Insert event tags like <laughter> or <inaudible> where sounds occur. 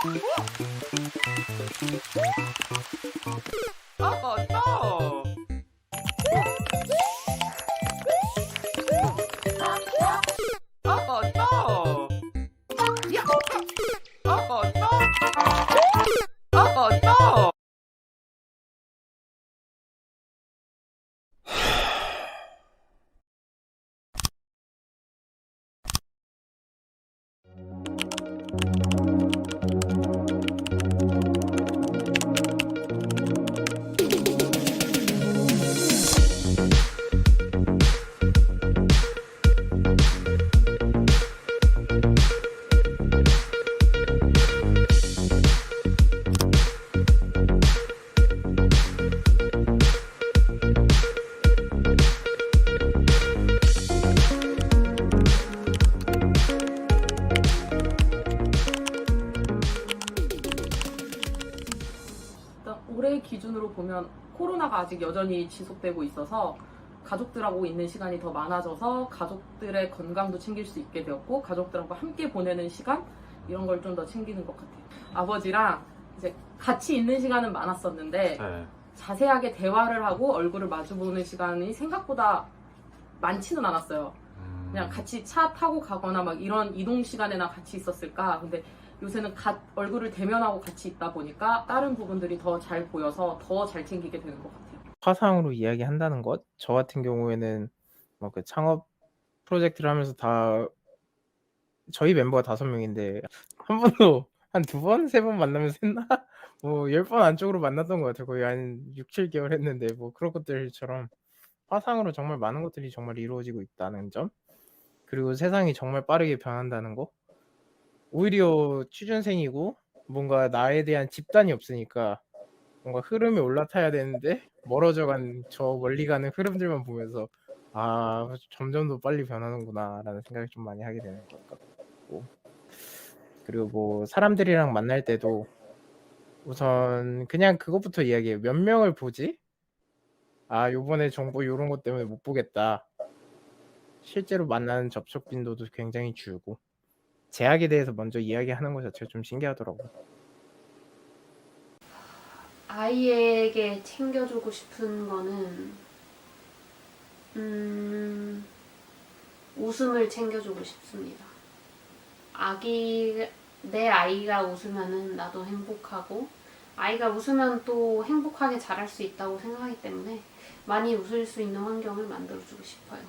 아 기준으로 보면 코로나가 아직 여전히 지속되고 있어서 가족들하고 있는 시간이 더 많아져서 가족들의 건강도 챙길 수 있게 되었고 가족들하고 함께 보내는 시간 이런 걸 좀 더 챙기는 것 같아요. 아버지랑 이제 같이 있는 시간은 많았었는데 네. 자세하게 대화를 하고 얼굴을 마주보는 시간이 생각보다 많지는 않았어요. 음, 그냥 같이 차 타고 가거나 막 이런 이동 시간에나 같이 있었을까. 근데 요새는 가- 얼굴을 대면하고 같이 있다 보니까 다른 부분들이 더 잘 보여서 더 잘 챙기게 되는 것 같아요. 화상으로 이야기한다는 것, 저 같은 경우에는 뭐 그 창업 프로젝트를 하면서 다 저희 멤버가 다섯 명인데 한 번도 한 두 번, 세 번 만나면서 했나? <laughs> 뭐 열 번 안쪽으로 만났던 것 같아요. 거의 한 6, 7개월 했는데 뭐 그런 것들처럼 화상으로 정말 많은 것들이 정말 이루어지고 있다는 점, 그리고 세상이 정말 빠르게 변한다는 거. 오히려 취준생이고 뭔가 나에 대한 집단이 없으니까 뭔가 흐름이 올라타야 되는데 멀어져 간 저 멀리 가는 흐름들만 보면서 아 점점 더 빨리 변하는구나라는 생각을 좀 많이 하게 되는 것 같고. 그리고 뭐 사람들이랑 만날 때도 우선 그냥 그것부터 이야기해요. 몇 명을 보지? 아 요번에 정보 요런 것 때문에 못 보겠다. 실제로 만나는 접촉 빈도도 굉장히 줄고 제약에 대해서 먼저 이야기하는 것 자체가 좀 신기하더라고요 아이에게 챙겨주고 싶은 거는 음, 웃음을 챙겨주고 싶습니다. 아기 내 아이가 웃으면은 나도 행복하고 아이가 웃으면 또 행복하게 자랄 수 있다고 생각하기 때문에 많이 웃을 수 있는 환경을 만들어주고 싶어요.